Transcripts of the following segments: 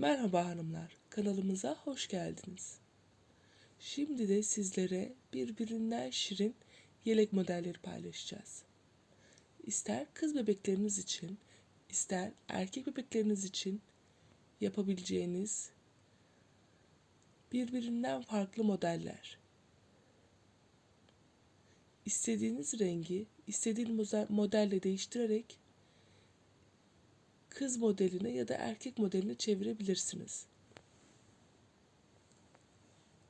Merhaba hanımlar, kanalımıza hoş geldiniz. Şimdi de sizlere birbirinden şirin yelek modelleri paylaşacağız. İster kız bebekleriniz için, ister erkek bebekleriniz için yapabileceğiniz birbirinden farklı modeller. İstediğiniz rengi, istediğiniz modelle değiştirerek kız modeline ya da erkek modeline çevirebilirsiniz.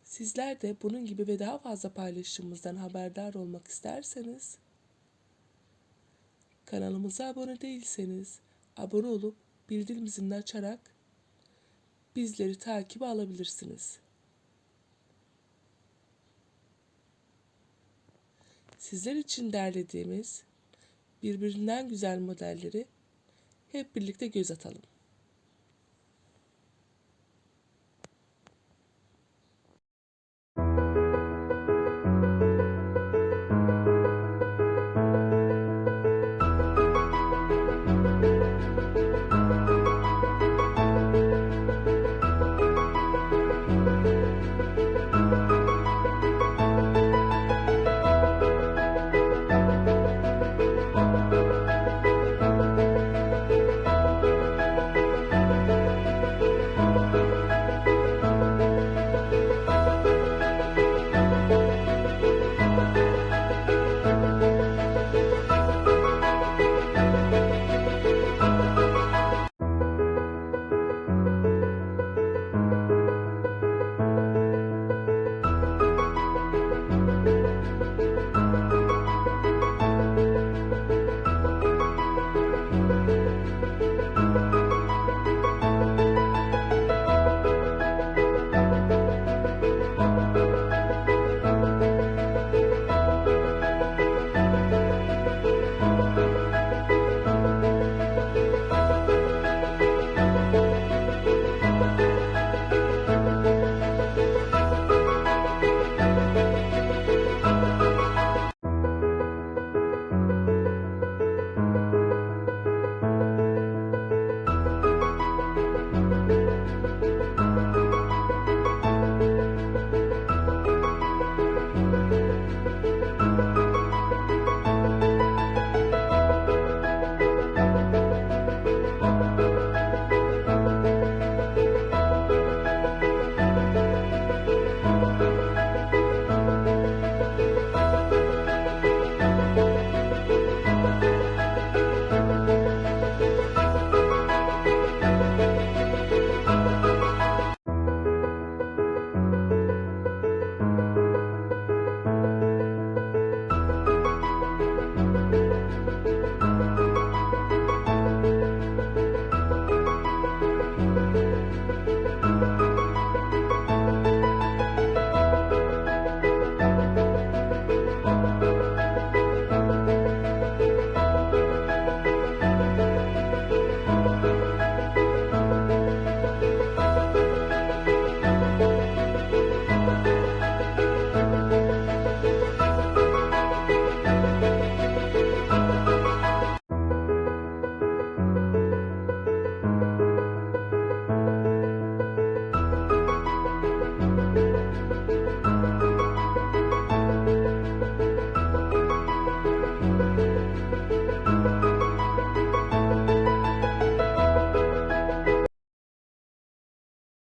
Sizler de bunun gibi ve daha fazla paylaşımımızdan haberdar olmak isterseniz kanalımıza abone değilseniz abone olup bildirim zilini açarak bizleri takibe alabilirsiniz. Sizler için derlediğimiz birbirinden güzel modelleri hep birlikte göz atalım.